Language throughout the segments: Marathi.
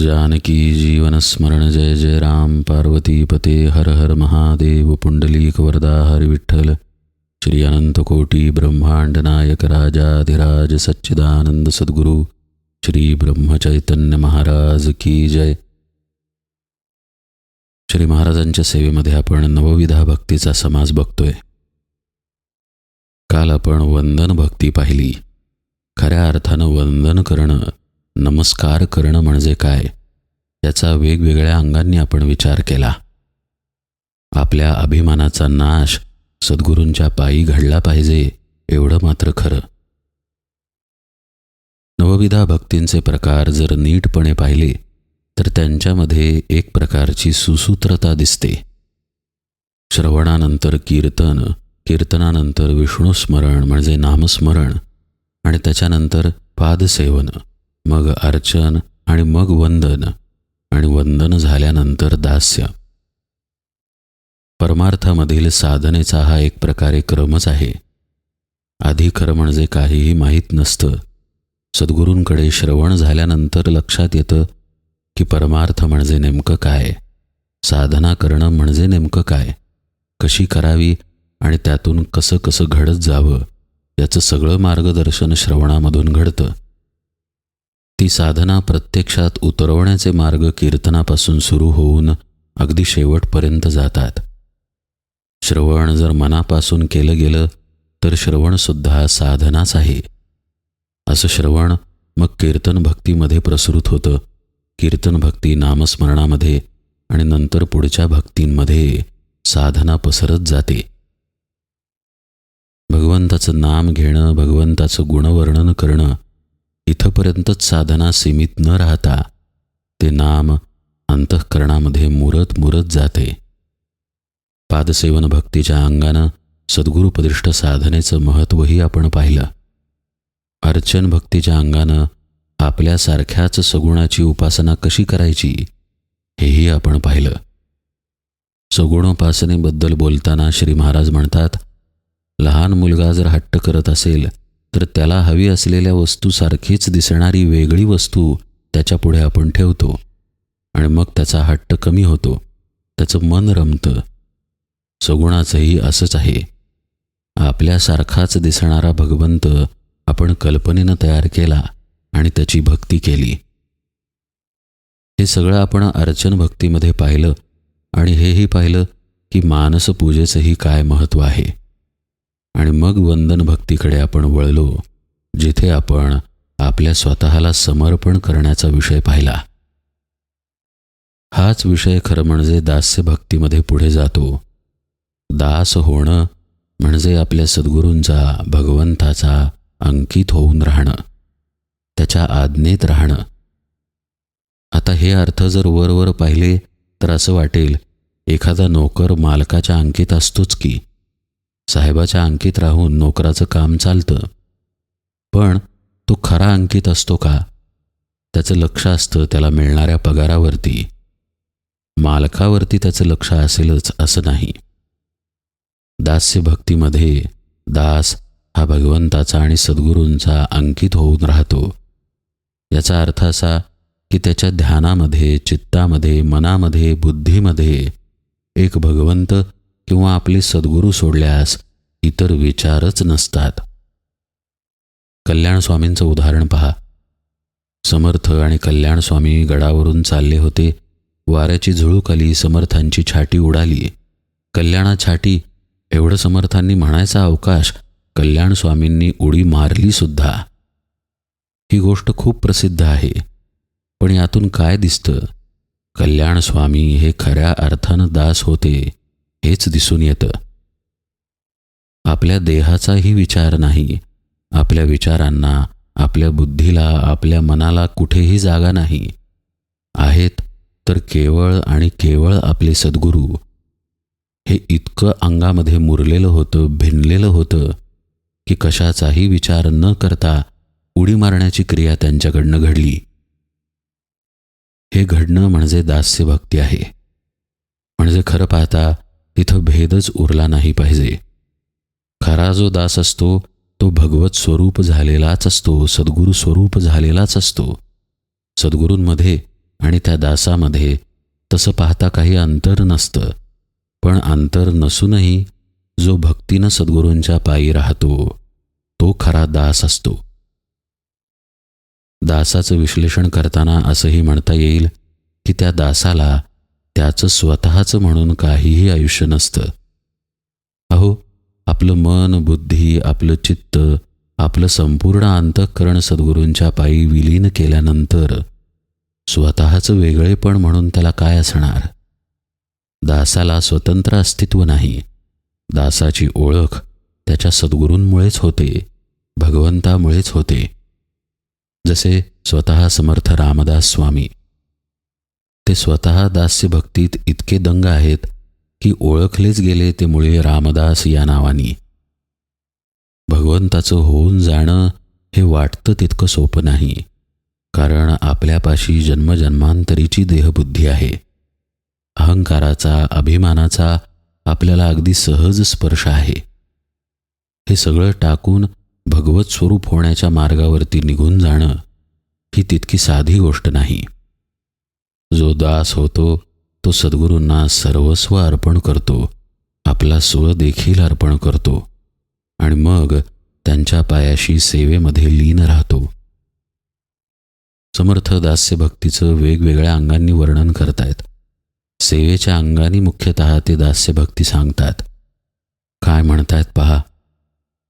जानकी जीवनस्मरण जय जय राम पार्वती पते हर हर महादेव पुंडलीक वरदा हर विठ्ठल। श्री अनंत कोटी ब्रह्मांड नायक राजाधिराज सच्चिदानंद सद्गुरु श्री ब्रह्मचैतन्य महाराज की जय। श्री महाराजांच्या सेवेमध्ये आपण नवविधा भक्तीचा समाज बघतोय। काल आपण वंदन भक्ती पाहिली। खऱ्या अर्थानं वंदन करणं नमस्कार करणं म्हणजे काय? याचा वेगवेगळ्या अंगांनी आपण विचार केला. आपल्या अभिमानाचा नाश सद्गुरूंच्या पायी घडला पाहिजे एवढं मात्र खरं. नवविधा भक्तींचे प्रकार जर नीटपणे पाहिले तर त्यांच्यामध्ये एक प्रकारची सुसूत्रता दिसते. श्रवणानंतर कीर्तन कीर्तनानंतर विष्णुस्मरण म्हणजे नामस्मरण आणि त्याच्यानंतर पादसेवन. मग अर्चन आणि मग वंदन आणि वंदन झाल्यानंतर दास्य. परमार्थामधील साधनेचा हा एक प्रकारे क्रमच आहे. आधी खरं म्हणजे काहीही माहीत नसतं. सद्गुरूंकडे श्रवण झाल्यानंतर लक्षात येतं की परमार्थ म्हणजे नेमकं काय? साधना करणं म्हणजे नेमकं काय? कशी करावी आणि त्यातून कसं कसं घडत जावं? याचं सगळं मार्गदर्शन श्रवणामधून घडतं. ती साधना प्रत्यक्षात उतरवण्याचे मार्ग कीर्तनापासून सुरू होऊन अगदी शेवटपर्यंत जातात. श्रवण जर मनापासून केलं गेलं तर श्रवणसुद्धा साधनाच आहे. असं श्रवण मग कीर्तन भक्तीमध्ये प्रसृत होतं. कीर्तन भक्ती नामस्मरणामध्ये आणि नंतर पुढच्या भक्तींमध्ये साधना पसरत जाते. भगवंताचं नाम घेणं भगवंताचं गुणवर्णन करणं इथंपर्यंतच साधना सीमित न राहता ते नाम अंतःकरणामध्ये मुरत मुरत जाते. पादसेवन भक्तीच्या अंगानं सद्गुरुपदिष्ट साधनेचं महत्त्वही आपण पाहिलं. अर्चन भक्तीच्या अंगानं आपल्यासारख्याच सगुणाची उपासना कशी करायची हेही आपण पाहिलं. सगुणोपासनेबद्दल बोलताना श्री महाराज म्हणतात लहान मुलगा जर हट्ट करत असेल तर त्याला हवी असलेल्या वस्तूसारखीच दिसणारी वेगळी वस्तू त्याच्यापुढे आपण ठेवतो. आणि मग त्याचा हट्ट कमी होतो. त्याचं मन रमतं. सगुणाचंही असंच आहे. आपल्यासारखाच दिसणारा भगवंत आपण कल्पनेनं तयार केला आणि त्याची भक्ती केली. हे सगळं आपण अर्चन भक्तीमध्ये पाहिलं आणि हेही पाहिलं की मानसपूजेचंही काय महत्त्व आहे. आणि मग वंदन भक्तीकडे आपण वळलो जिथे आपण आपल्या स्वतःला समर्पण करण्याचा विषय पाहिला. हाच विषय खरं म्हणजे दास्य भक्तीमध्ये पुढे जातो. दास होणं म्हणजे आपल्या सद्गुरूंचा भगवंताचा अंकित होऊन राहणं त्याच्या आज्ञेत राहणं. आता हे अर्थ जर वरवर पाहिले तर असं वाटेल एखादा नोकर मालकाच्या अंकित असतोच की साहेबाच्या अंकित राहून नोकराचं काम चालतं. पण तो खरा अंकित असतो का? त्याचं लक्ष असतं त्याला मिळणाऱ्या पगारावरती. मालकावरती त्याचं लक्ष असेलच असं नाही. दास्य भक्तीमध्ये दास हा भगवंताचा आणि सद्गुरूंचा अंकित होऊन राहतो. याचा अर्थ असा की त्याच्या ध्यानामध्ये चित्तामध्ये मनामध्ये बुद्धीमध्ये एक भगवंत किंवा आपले सद्गुरू सोडल्यास इतर विचारच नसतात. कल्याण स्वामींचं उदाहरण पहा. समर्थ आणि कल्याण स्वामी गडावरून चालले होते. वाऱ्याची झुळूक आली समर्थांची छाटी उडाली. कल्याणा छाटी एवढं समर्थांनी म्हणायचा अवकाश कल्याण स्वामींनी उडी मारली सुद्धा. ही गोष्ट खूप प्रसिद्ध आहे. पण यातून काय दिसतं? कल्याण स्वामी हे खऱ्या अर्थानं दास होते. हेच दिसून येतं. आपल्या देहाचाही विचार नाही. आपल्या विचारांना आपल्या बुद्धीला आपल्या मनाला कुठेही जागा नाही. आहेत तर केवळ आणि केवळ आपले सद्गुरू. हे इतकं अंगामध्ये मुरलेलं होतं भिनलेलं होतं की कशाचाही विचार न करता उडी मारण्याची क्रिया त्यांच्याकडनं घडली. हे घडणं म्हणजे दास्य भक्ती आहे. म्हणजे खरं पाहता तिथं भेदच उरला नाही पाहिजे. खरा जो दास असतो तो भगवत स्वरूप झालेलाच असतो सद्गुरू स्वरूप झालेलाच असतो. सद्गुरूंमध्ये आणि त्या दासामध्ये तसं पाहता काही अंतर नसतं. पण अंतर नसूनही जो भक्तीनं सद्गुरूंच्या पायी राहतो तो खरा दास असतो. दासाचं विश्लेषण करताना असंही म्हणता येईल की त्या दासाला त्याचं स्वतःचं म्हणून काहीही आयुष्य नसतं. अहो आपलं मन बुद्धी आपलं चित्त आपलं संपूर्ण अंतःकरण सद्गुरूंच्या पायी विलीन केल्यानंतर स्वतःचं वेगळेपण म्हणून त्याला काय असणार? दासाला स्वतंत्र अस्तित्व नाही. दासाची ओळख त्याच्या सद्गुरूंमुळेच होते भगवंतामुळेच होते. जसे स्वतः समर्थ रामदास स्वामी ते स्वतः दास्य भक्तीत इतके दंग आहेत की ओळखलेच गेले ते मुळे रामदास या नावानी. भगवंताचं होऊन जाणं हे वाटतं तितकं सोपं नाही कारण आपल्यापाशी जन्मजन्मांतरीची देहबुद्धी आहे. अहंकाराचा अभिमानाचा आपल्याला अगदी सहज स्पर्श आहे. हे सगळं टाकून भगवत स्वरूप होण्याच्या मार्गावरती निघून जाणं ही तितकी साधी गोष्ट नाही. जो दास होतो तो सद्गुरूंना सर्वस्व अर्पण करतो. आपला स्व देखील अर्पण करतो. आणि मग त्यांच्या पायाशी सेवेमध्ये लीन राहतो. समर्थ दास्य भक्तीचं वेगवेगळ्या अंगांनी वर्णन करतायत. सेवेच्या अंगाने मुख्यतः ते दास्य भक्ती सांगतात. काय म्हणतायत पहा?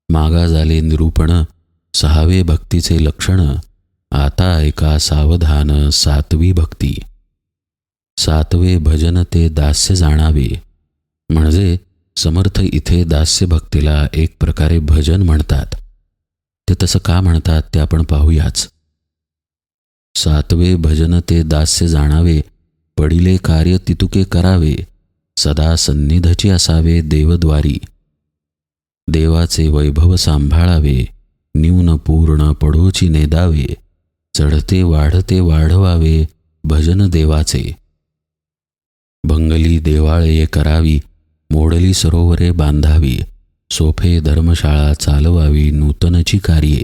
मागा झाले निरूपण सहावे भक्तीचे लक्षण आता ऐका सावधान सातवी भक्ती. सातवे भजन ते दास्य जाणावे. म्हणजे समर्थ इथे दास्य भक्तीला एक प्रकारे भजन म्हणतात. ते तसं का म्हणतात ते आपण पाहूयाच. सातवे भजन ते दास्य जाणावे पडिले कार्य तितुके करावे सदा सन्निधची असावे देवद्वारी. देवाचे वैभव सांभाळावे न्यून पूर्ण पडोची नेदावे चढते वाढते वाढवावे भजन देवाचे. भंगली देवाळे करावी मोडली सरोवरे बांधावी सोफे धर्मशाळा चालवावी नूतनची कार्ये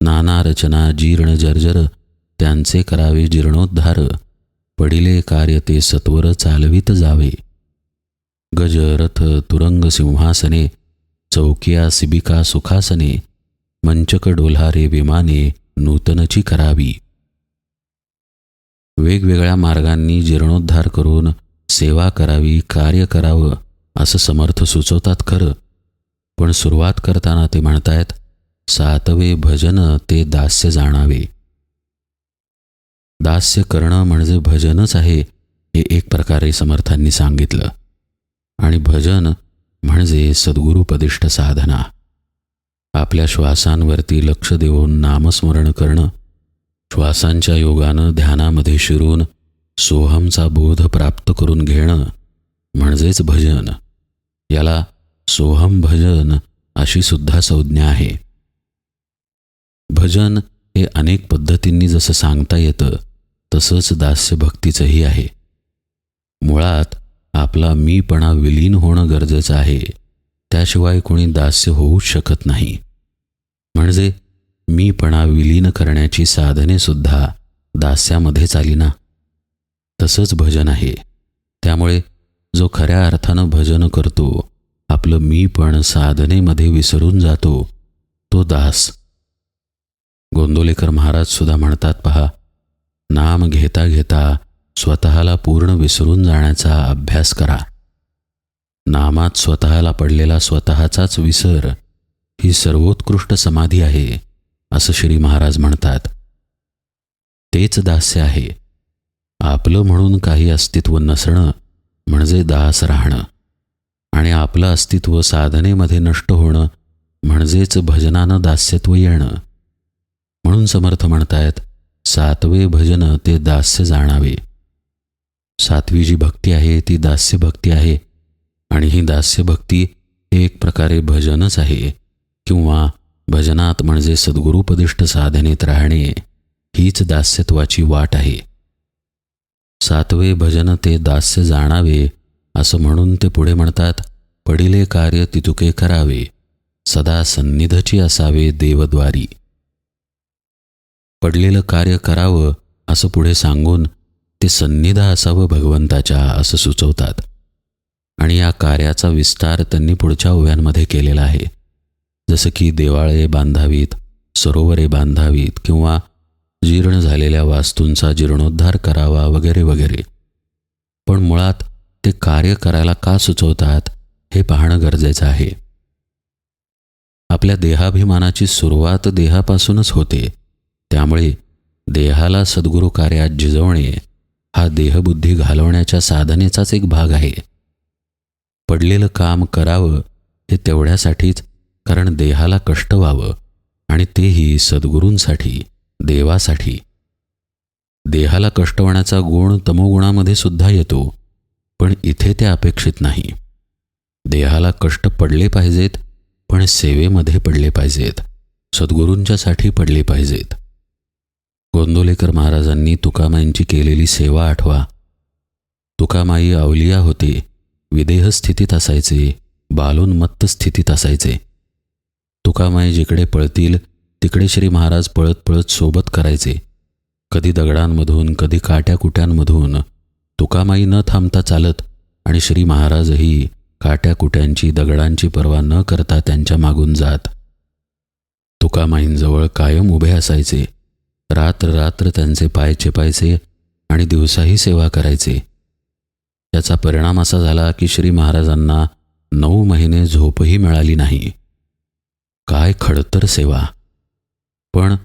नाना रचना जीर्ण जर्जर त्यांचे करावे जीर्णोद्धार पडिले कार्य ते सत्वर चालवित जावे. गज रथ तुरंग सिंहासने चौकिया सिबिका सुखासने मंचक डोल्हारे विमाने नूतनची करावी वेगवेगळ्या मार्गांनी जीर्णोद्धार करून सेवा करावी कार्य करावं असं समर्थ सुचवतात खरं. पण सुरुवात करताना ते म्हणतायत सातवे भजन ते दास्य जाणावे. दास्य करणं म्हणजे भजनच आहे हे एक प्रकारे समर्थांनी सांगितलं. आणि भजन म्हणजे सद्गुरुपदिष्ट साधना. आपल्या श्वासांवरती लक्ष देऊन नामस्मरण करणं श्वासांच्या योगानं ध्यानामध्ये शिरून सोहमचा बोध प्राप्त करून घेणं म्हणजेच भजन. याला सोहम भजन अशी सुद्धा संज्ञा आहे. भजन हे अनेक पद्धतींनी जसं सांगता येतं तसंच दास्य भक्तीचंही आहे. मुळात आपला मीपणा विलीन होणं गरजेचं आहे त्याशिवाय कोणी दास्य होऊच शकत नाही. म्हणजे मीपणा विलीन करण्याची साधने सुद्धा दास्यामध्येच आली ना. तसंच भजन आहे. त्यामुळे जो खऱ्या अर्थानं भजन करतो आपलं मीपण साधनेमध्ये विसरून जातो तो दास. गोंदोलेकर महाराज सुद्धा म्हणतात पहा नाम घेता घेता स्वतःला पूर्ण विसरून जाण्याचा अभ्यास करा. नामात स्वतःला पडलेला स्वतःचाच विसर ही सर्वोत्कृष्ट समाधी आहे. असं श्री महाराज म्हणतात. तेच दास्य आहे. आपलं म्हणून काही अस्तित्व नसणं म्हणजे दास राहणं. आणि आपलं अस्तित्व साधनेमध्ये नष्ट होणं म्हणजेच भजनानं दास्यत्व येणं. म्हणून समर्थ म्हणतायत सातवे भजन ते दास्य जाणावे. सातवी जी भक्ती आहे ती दास्य भक्ती आहे. आणि ही दास्य भक्ती हे एक प्रकारे भजनच आहे. किंवा भजनात म्हणजे सद्गुरुपदिष्ट साधनेत राहणे हीच दास्यत्वाची वाट आहे. सातवे भजन ते दास्य जाणावे असं म्हणून ते पुढे म्हणतात पडिले कार्य तितुके करावे सदा सन्निधची असावे देवद्वारी. पडलेलं कार्य करावं असं पुढे सांगून ते सन्निध असावं भगवंताच्या असं सुचवतात. आणि या कार्याचा विस्तार त्यांनी पुढच्या ओव्यांमध्ये केलेला आहे. जसं की देवाळे बांधावीत सरोवरे बांधावीत किंवा जीर्ण झालेल्या वास्तूंचा जीर्णोद्धार करावा वगैरे वगैरे. पण मुळात ते कार्य करायला का सुचवतात हे पाहणं गरजेचं आहे. आपल्या देहाभिमानाची सुरुवात देहापासूनच होते. त्यामुळे देहाला सद्गुरू कार्यात जिजवणे हा देहबुद्धी घालवण्याच्या साधनेचाच एक भाग आहे. पडलेलं काम करावं हे तेवढ्यासाठीच कारण देहाला कष्ट व्हावं आणि तेही सद्गुरूंसाठी देवासाठी. देहाला कष्ट होण्याचा गुण तमोगुणामध्ये सुद्धा येतो पण इथे ते अपेक्षित नाही. देहाला कष्ट पडले पाहिजेत पण सेवेमध्ये पडले पाहिजेत सद्गुरूंच्यासाठी पडले पाहिजेत. गोंदोलेकर महाराजांनी तुकामाईंची केलेली सेवा आठवा. तुकामाई अवलिया होते विदेह स्थितीत असायचे बालोन्मत्त स्थितीत असायचे. तुकामाई जिकडे पळतील तिकडे श्री महाराज पळत पळत सोबत करायचे. कधी दगडांमधून कधी काट्या कुट्यांमधून तुकामाई न थांबता चालत आणि श्री महाराजही काट्या कुट्यांची दगडांची पर्वा न करता त्यांच्या मागून जात. तुकामाईंजवळ कायम उभे असायचे. रात्र रात्र त्यांचे पाय चेपायचे आणि दिवसाही सेवा करायचे. त्याचा परिणाम असा झाला की श्री महाराजांना नऊ महिने झोपही मिळाली नाही. काय खडतर सेवा. पण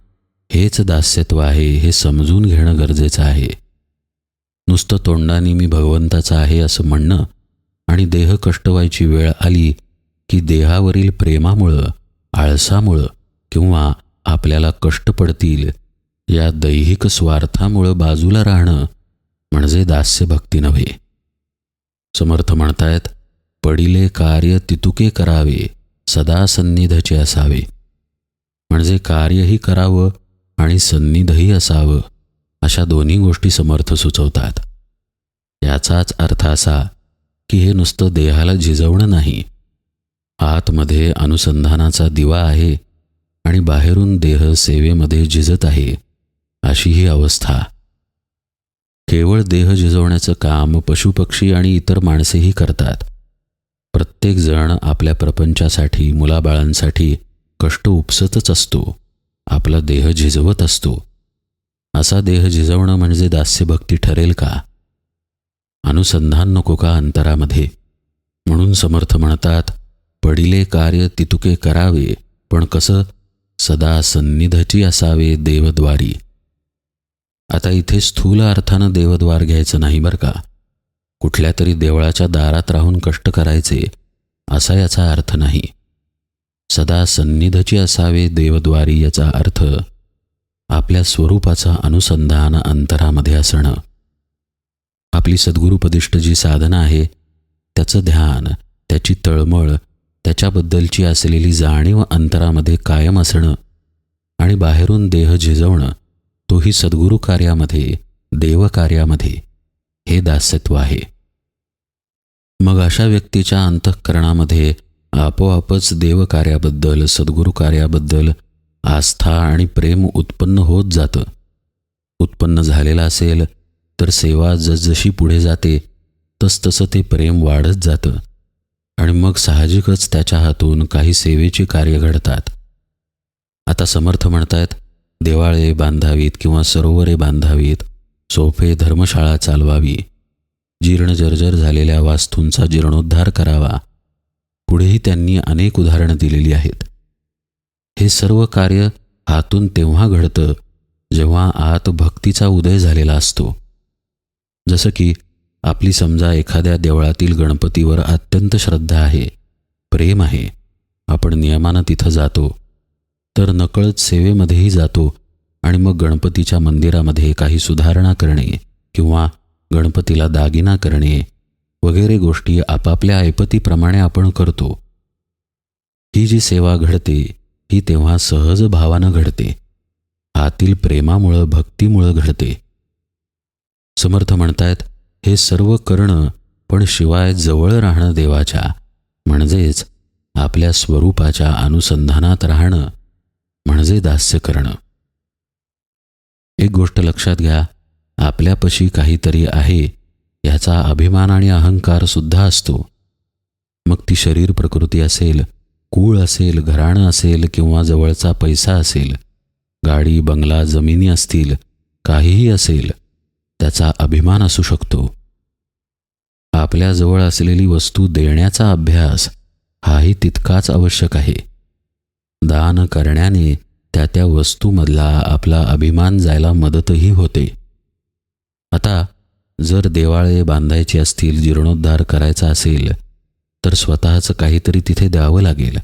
हेच दास्यत्व आहे हे समजून घेणं गरजेचं आहे. नुसतं तोंडाने मी भगवंताचा आहे असं म्हणणं आणि देह कष्ट व्हायची वेळ आली की देहावरील प्रेमामुळं आळसामुळं किंवा आपल्याला कष्ट पडतील या दैहिक स्वार्थामुळं बाजूला राहणं म्हणजे दास्यभक्ती नव्हे. समर्थ म्हणतायत पडिले कार्य तितुके करावे. सदा सन्निधचे असावे. म्हणजे कार्यही करावं आणि सन्निधही असावं अशा दोन्ही गोष्टी समर्थ सुचवतात. याचाच अर्थ असा की हे नुसतं देहाला झिजवणं नाही. आतमध्ये अनुसंधानाचा दिवा आहे आणि बाहेरून देह सेवेमध्ये झिजत आहे अशी ही अवस्था. केवळ देह झिजवण्याचं काम पशुपक्षी आणि इतर माणसेही करतात. प्रत्येकजण आपल्या प्रपंचासाठी मुलाबाळांसाठी कष्ट उपसतच असतो. आपला देह झिजवत असतो. असा देह झिजवणं म्हणजे दास्यभक्ती ठरेल का? अनुसंधान नको का अंतरामध्ये? म्हणून समर्थ म्हणतात पडिले कार्य तितुके करावे पण कसं? सदा सन्निधची असावे देवद्वारी. आता इथे स्थूल अर्थानं देवद्वार घ्यायचं नाही बरं का? कुठल्या तरी देवळाच्या दारात राहून कष्ट करायचे असा याचा अर्थ नाही. सदा सन्निधची असावे देवद्वारी याचा अर्थ आपल्या स्वरूपाचा अनुसंधान अंतरामध्ये असणं. आपली सद्गुरुपदिष्ट जी साधना आहे त्याचं ध्यान त्याची तळमळ त्याच्याबद्दलची असलेली जाणीव अंतरामध्ये कायम असणं आणि बाहेरून देह झिजवणं तोही सद्गुरू कार्यामध्ये देवकार्यामध्ये. हे दास्यत्व आहे. मग अशा व्यक्तीच्या अंतःकरणामध्ये आपोआपच देवकार्याबद्दल सद्गुरू कार्याबद्दल आस्था आणि प्रेम उत्पन्न होत जातं. उत्पन्न झालेलं असेल तर सेवा जसजशी पुढे जाते तसतसं ते प्रेम वाढत जातं. आणि मग साहजिकच त्याच्या हातून काही सेवेची कार्य घडतात. आता समर्थ म्हणतायत देवाळे बांधावीत किंवा सरोवरे बांधावीत सोफे धर्मशाळा चालवावी. जीर्ण जर्जर झालेल्या वास्तूंचा जीर्णोद्धार करावा. पुढेही त्यांनी अनेक उदाहरणं दिलेली आहेत. हे सर्व कार्य हातून तेव्हा घडतं जेव्हा आत भक्तीचा उदय झालेला असतो. जसं की आपली समजा एखाद्या देवळातील गणपतीवर अत्यंत श्रद्धा आहे प्रेम आहे आपण नियमानं तिथं जातो तर नकळत सेवेमध्येही जातो आणि मग गणपतीच्या मंदिरामध्ये काही सुधारणा करणे किंवा गणपतीला दागिना करणे वगैरे गोष्टी आपापल्या ऐपतीप्रमाणे आपण करतो. ही जी सेवा घडते ही तेव्हा सहज भावानं घडते. आतील प्रेमामुळं भक्तीमुळं घडते. समर्थ म्हणतायत हे सर्व करणं पण शिवाय जवळ राहणं देवाच्या म्हणजेच आपल्या स्वरूपाच्या अनुसंधानात राहणं म्हणजे दास्य करणं. एक गोष्ट लक्षात घ्या. आपल्यापाशी काहीतरी आहे ह्याचा अभिमान आणि अहंकार सुद्धा असतो. मग ती शरीर प्रकृती असेल कूळ असेल घराणं असेल किंवा जवळचा पैसा असेल गाडी बंगला जमिनी असतील काहीही असेल त्याचा अभिमान असू शकतो. आपल्याजवळ असलेली वस्तू देण्याचा अभ्यास हाही तितकाच आवश्यक आहे. दान करण्याने त्या त्या वस्तूमधला आपला अभिमान जायला मदतही होते. आता जर देवाळे बांधायचे असतील जीर्णोद्धार करायचा असेल तर स्वतःचं काहीतरी तिथे द्यावं लागेल.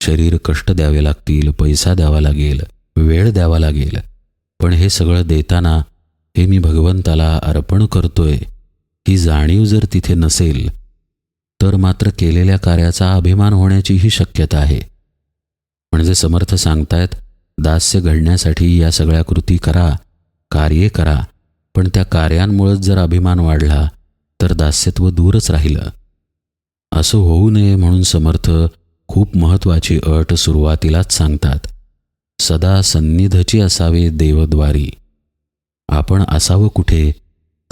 शरीर कष्ट द्यावे लागतील पैसा द्यावा लागेल वेळ द्यावा लागेल. पण हे सगळं देताना हे मी भगवंताला अर्पण करतोय ही जाणीव जर तिथे नसेल तर मात्र केलेल्या कार्याचा अभिमान होण्याचीही शक्यता आहे. म्हणजे समर्थ सांगतायत दास्य घडण्यासाठी या सगळ्या कृती करा कार्ये करा. पण त्या कार्यांमुळेच जर अभिमान वाढला तर दास्यत्व दूरच राहिलं. असं होऊ नये म्हणून समर्थ खूप महत्त्वाची अट सुरुवातीलाच सांगतात. सदा सन्निधची असावे देवद्वारी. आपण असावं कुठे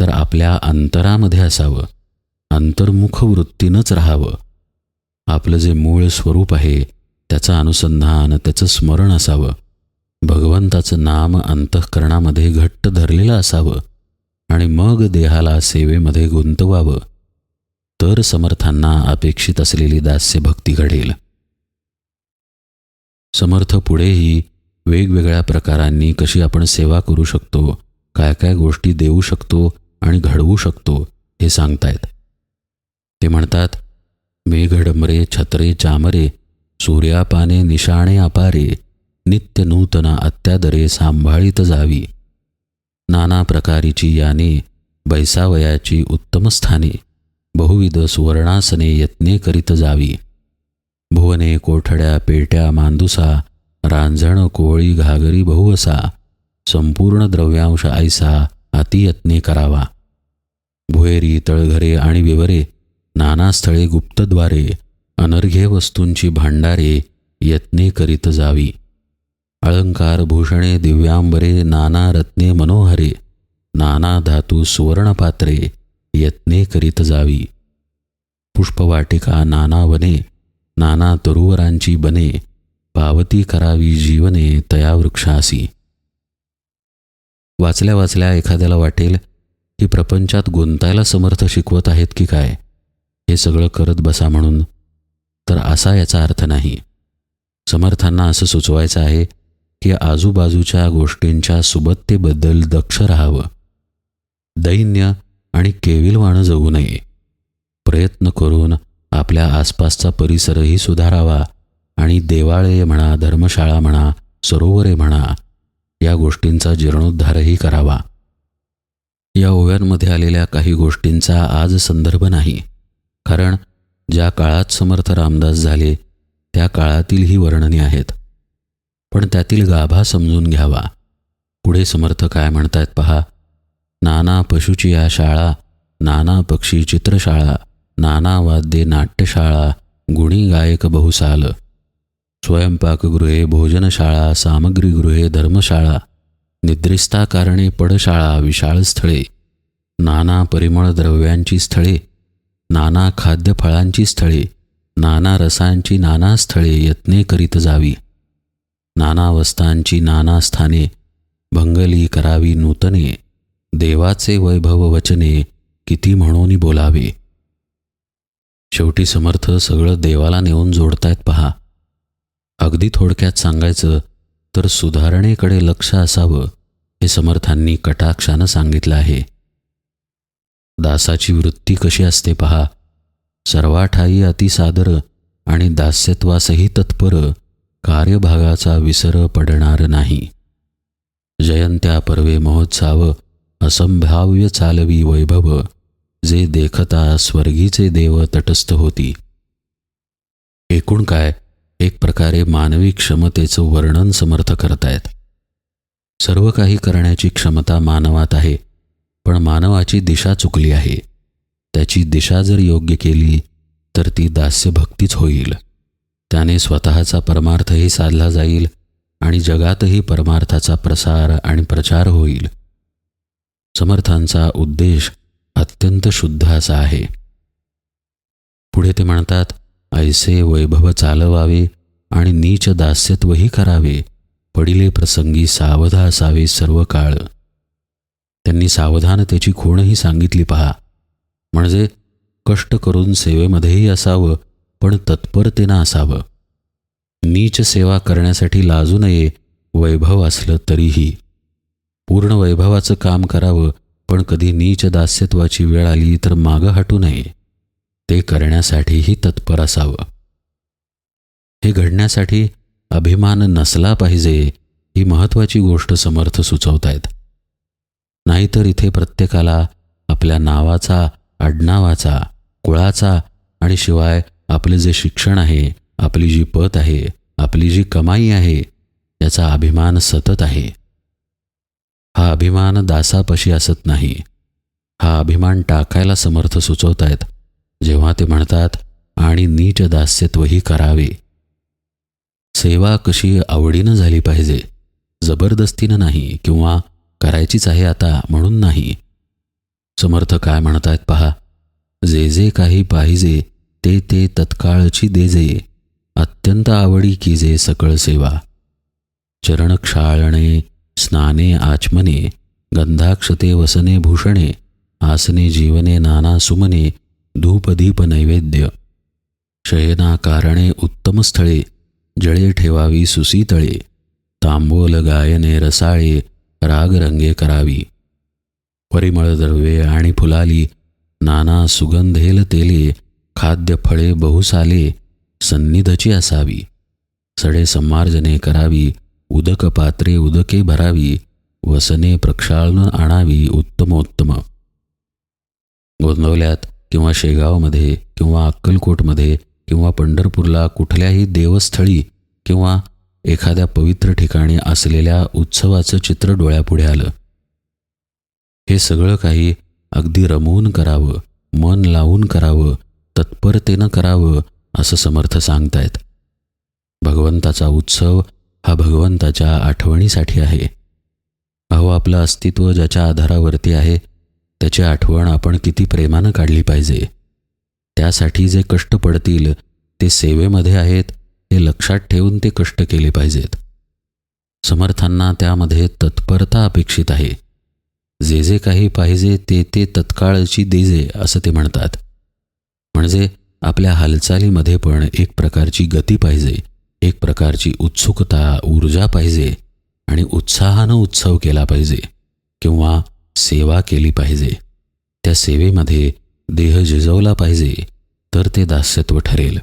तर आपल्या अंतरामध्ये असावं. अंतर्मुख वृत्तीनंच राहावं. आपलं जे मूळ स्वरूप आहे त्याचं अनुसंधान त्याचं स्मरण असावं. भगवंताचं नाम अंतःकरणामध्ये घट्ट धरलेलं असावं आणि मग देहाला सेवेमध्ये गुंतवावं. तर समर्थांना अपेक्षित असलेली दास्य भक्ती घडेल. समर्थ पुढेही वेगवेगळ्या प्रकारांनी कशी आपण सेवा करू शकतो काय काय गोष्टी देऊ शकतो आणि घडवू शकतो हे सांगतायत. ते म्हणतात मेघडमरे छत्रे चामरे सूर्यापाने निशाणे अपारे नित्य नूतन अत्यादरे सांभाळीत जावी. नाना प्रकारीची याने बैसावयाची उत्तम स्थाने बहुविध सुवर्णासने यत्ने करीत जावी. भुवने कोठड्या पेट्या मांदुसा रांजण कोळी घागरी बहुवसा संपूर्ण द्रव्यांश ऐसा अतियत्ने करावा. भुहेरी तळघरे आणि विवरे नाना स्थळे गुप्तद्वारे अनर्घ्य वस्तूंची भांडारे यत्ने करीत जावी. अलंकार भूषणे दिव्यांबरे नाना रत्ने मनोहरे नाना धातू सुवर्णपात्रे यत्ने करीत जावी. पुष्पवाटिका नाना वने नाना तरुवरांची बने पावती करावी जीवने तया वृक्षासी वाचल्या वाचल्या एखाद्याला वाटेल की प्रपंचात गुंतायला समर्थ शिकवत आहेत की काय? हे सगळं करत बसा म्हणून. तर असा याचा अर्थ नाही. समर्थांना असं सुचवायचं आहे की आजूबाजूच्या गोष्टींच्या सुबत्तेबद्दल दक्ष राहावं. दैन्य आणि केविलवाणं जगू नये. प्रयत्न करून आपल्या आसपासचा परिसरही सुधारावा आणि देवाळे म्हणा धर्मशाळा म्हणा सरोवरे म्हणा या गोष्टींचा जीर्णोद्धारही करावा. या ओव्यांमध्ये आलेल्या काही गोष्टींचा आज संदर्भ नाही. कारण ज्या काळात समर्थ रामदास झाले त्या काळातील ही वर्णने आहेत. पण त्यातील गाभा समजून घ्यावा. पुढे समर्थ काय म्हणतायत पहा? नाना पशुची या शाळा नाना पक्षी चित्रशाळा नाना वाद्ये नाट्यशाळा गुणी गायक बहुसाल. स्वयंपाकगृहे भोजनशाळा सामग्रीगृहे धर्मशाळा निद्रिस्ता कारणे पडशाळा विशाळ स्थळे. नाना परिमळ द्रव्यांची स्थळे नाना खाद्यफळांची स्थळे नाना रसांची नाना स्थळे यत्ने करीत जावी. नानावस्थांची नाना स्थाने भंगली करावी नूतने देवाचे वैभव वचने किती म्हणून बोलावे. शेवटी समर्थ सगळं देवाला नेऊन जोडतायत पहा. अगदी थोडक्यात सांगायचं तर सुधारणेकडे लक्ष असावं हे समर्थांनी कटाक्षानं सांगितलं आहे. दासाची वृत्ती कशी असते पहा. सर्वाठाई अतिसादर आणि दास्यत्वासही तत्पर कार्यभागाचा विसर पडणार नाही. जयंत्या पर्वे महोत्साव असंभाव्य चालवी वैभव जे देखता स्वर्गीचे देव तटस्थ होती. एकूण काय एक प्रकारे मानवी क्षमतेचं वर्णन समर्थ करतायत. सर्व काही करण्याची क्षमता मानवात आहे पण मानवाची दिशा चुकली आहे. त्याची दिशा जर योग्य केली तर ती दास्यभक्तीच होईल. त्याने स्वतःचा परमार्थही साधला जाईल आणि जगातही परमार्थाचा प्रसार आणि प्रचार होईल. समर्थांचा उद्देश अत्यंत शुद्ध असा आहे. पुढे ते म्हणतात ऐसे वैभव चालवावे आणि नीच दास्यत्वही करावे. पडिले प्रसंगी सावधा असावे सर्व काळ. त्यांनी सावधानतेची खूणही सांगितली पहा. म्हणजे कष्ट करून सेवेमध्येही असावं पण तत्परतेनं असावं. नीच सेवा करण्यासाठी लाजू नये वैभव असलं तरीही. पूर्ण वैभवाचं काम करावं पण कधी नीच दास्यत्वाची वेळ आली तर मागं हटू नये. ते करण्यासाठीही तत्पर असावं. हे घडण्यासाठी अभिमान नसला पाहिजे ही महत्त्वाची गोष्ट समर्थ सुचवतायत. नाहीतर इथे प्रत्येकाला आपल्या नावाचा आडनावाचा कुळाचा आणि शिवाय आपलं जे शिक्षण आहे आपली जी पत आहे आपली जी कमाई आहे याचा अभिमान सतत आहे. हा अभिमान दासापशी असत नाही. हा अभिमान टाकायला समर्थ सुचवतायत. जेव्हा ते म्हणतात आणि नीच दास्यत्वही करावे. सेवा कशी आवडीनं झाली पाहिजे जबरदस्तीनं नाही किंवा करायचीच आहे आता म्हणून नाही. समर्थ काय म्हणतायत पहा जे जे काही पाहिजे ते ते तत्काळची देजे अत्यंत आवडी की जे सकळ सेवा. चरण क्षाळणे स्नाने आचमने गंधाक्षते वसने भूषणे आसने जीवने नाना सुमने धूपदीप नैवेद्य. शयना कारणे उत्तम स्थळे जळे ठेवावी सुसीतळे तांबोल गायने रसाळे रागरंगे करावी. परिमळ द्रव्ये आणि फुलाली नाना सुगंधेल तेले खाद्य फळे बहुसाले सन्निधची असावी. सडे संमार्जने करावी उदक पात्रे उदके भरावी वसने प्रक्षाळन आणावी उत्तमोत्तम. गोंदवल्यात किंवा शेगावमध्ये किंवा अक्कलकोटमध्ये किंवा पंढरपूरला कुठल्याही देवस्थळी किंवा एखाद्या पवित्र ठिकाणी असलेल्या उत्सवाचं चित्र डोळ्यापुढे आलं. हे सगळं काही अगदी रमवून करावं मन लावून करावं तत्परतेनं करावं असं समर्थ सांगतायत. भगवंताचा उत्सव हा भगवंताच्या आठवणीसाठी आहे. अहो आपलं अस्तित्व ज्याच्या आधारावरती आहे त्याची आठवण आपण किती प्रेमानं काढली पाहिजे. त्यासाठी जे कष्ट पडतील ते सेवेमध्ये आहेत हे लक्षात ठेवून ते कष्ट केले पाहिजेत. समर्थांना त्यामध्ये तत्परता अपेक्षित आहे. जे जे काही पाहिजे ते ते तत्काळची देजे असं ते म्हणतात. म्हणजे आपल्या हालचालीमध्ये पण एक प्रकारची गती पाहिजे एक प्रकारची उत्सुकता ऊर्जा पाहिजे आणि उत्साहानं उत्सव केला पाहिजे किंवा सेवा केली पाहिजे. त्या सेवेमध्ये देह झिजवला पाहिजे तर ते दास्यत्व ठरेल.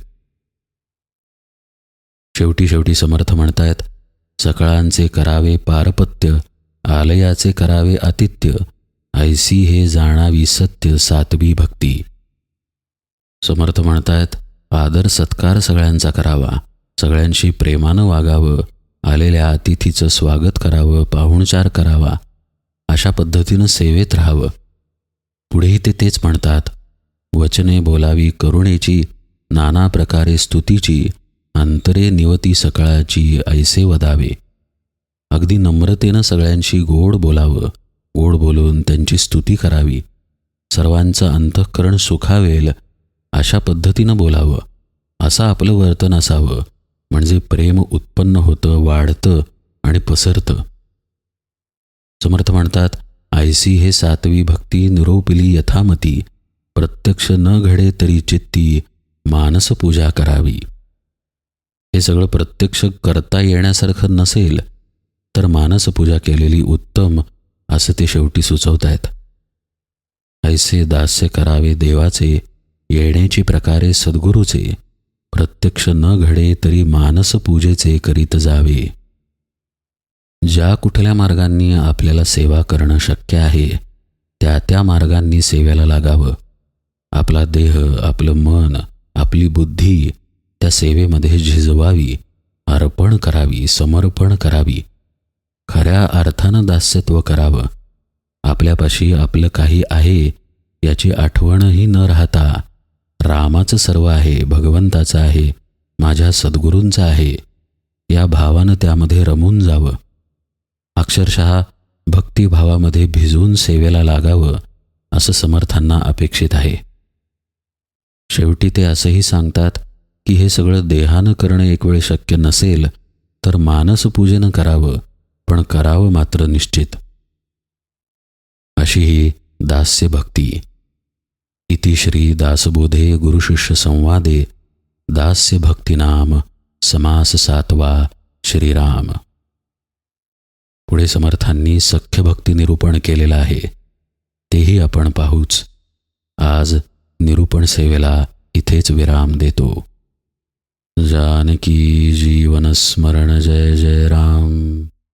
शेवटी शेवटी समर्थ म्हणतायत सकाळांचे करावे पारपत्य आलयाचे करावे आतिथ्य ऐसी हे जाणावी सत्य सातवी भक्ती. समर्थ म्हणतायत आदर सत्कार सगळ्यांचा करावा. सगळ्यांशी प्रेमानं वागावं. आलेल्या अतिथीचं स्वागत करावं पाहुणचार करावा. अशा पद्धतीनं सेवेत राहावं. पुढेही ते तेच म्हणतात. वचने बोलावी करुणेची नाना प्रकारे स्तुतीची अंतरे निवती सकाळाची ऐसे वदावे. अगदी नम्रतेनं सगळ्यांशी गोड बोलावं. गोड बोलून त्यांची स्तुती करावी. सर्वांचं अंतःकरण सुखावेल. अशा पद्धतीनं बोलावं. असं आपलं वर्तन असावं. म्हणजे प्रेम उत्पन्न होतं वाढतं आणि पसरतं. समर्थ म्हणतात आयसी हे सातवी भक्ती निरोपिली यथामती. प्रत्यक्ष न घडे तरी चित्ती मानसपूजा करावी. हे सगळं प्रत्यक्ष करता येण्यासारखं नसेल तर मानसपूजा केलेली उत्तम असं ते शेवटी सुचवतायत. ऐसे दास्य करावे देवाचे येण्याची प्रकारे सद्गुरूचे प्रत्यक्ष न घडे तरी मानसपूजेचे करीत जावे. ज्या कुठल्या मार्गांनी आपल्याला सेवा करणं शक्य आहे त्या त्या मार्गांनी सेवेला लागावं. आपला देह आपलं मन आपली बुद्धी त्या सेवेमध्ये झिजवावी अर्पण करावी समर्पण करावी. खऱ्या अर्थानं दास्यत्व करावं. आपल्यापाशी आपलं काही आहे याची आठवणही न राहता रामाचं सर्व आहे भगवंताचं आहे माझ्या सद्गुरूंचं आहे. या भावानं त्यामध्ये रमून जावं. अक्षरशः भक्तिभावामध्ये भिजून सेवेला लागावं असं समर्थांना अपेक्षित आहे. शेवटी ते असंही सांगतात की हे सगळं देहानं करणं एक वेळ शक्य नसेल तर मानसपूजन करावं पण करावं मात्र निश्चित. अशी ही दास्य भक्ती इति श्री दासबोधे गुरुशिष्य संवादे दास्य भक्तिनाम समास सातवा श्रीराम. पुढे समर्थांनी सख्य भक्ती निरूपण केलेलं आहे. तेही आपण पाहूच. आज निरूपण सेवेला इथेच विराम देतो. जानकी जीवन स्मरण जय जय राम.